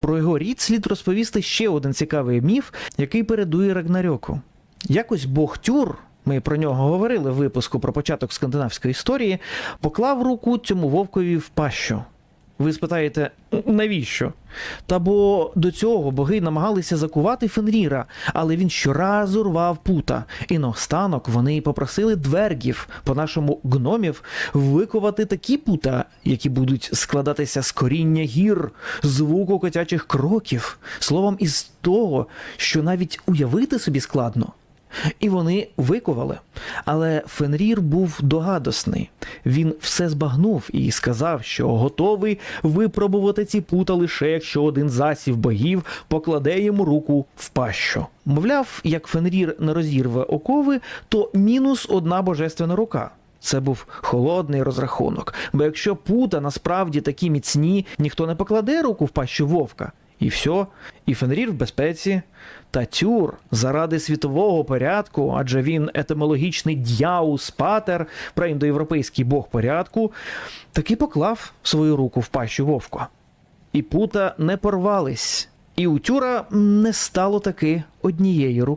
Про його рід слід розповісти ще один цікавий міф, який передує Рагнарьоку. Якось Бог Тюр, ми про нього говорили в випуску про початок скандинавської історії, поклав руку цьому вовкові в пащу. Ви спитаєте, навіщо? Та бо до цього боги намагалися закувати Фенріра, але він щоразу рвав пута. І наостанок вони попросили двергів, по-нашому гномів, викувати такі пута, які будуть складатися з коріння гір, звуку котячих кроків, словом, із того, що навіть уявити собі складно. І вони викували. Але Фенрір був догадосний. Він все збагнув і сказав, що готовий випробувати ці пута лише якщо один засів богів покладе йому руку в пащу. Мовляв, як Фенрір не розірве окови, то мінус одна божественна рука. Це був холодний розрахунок. Бо якщо пута насправді такі міцні, ніхто не покладе руку в пащу вовка. І все, і Фенрір в безпеці. Та Тюр заради світового порядку, адже він етимологічний д'яус патер, праіндоєвропейський бог порядку, таки поклав свою руку в пащу вовка. І пута не порвались, і у Тюра не стало таки однієї руки.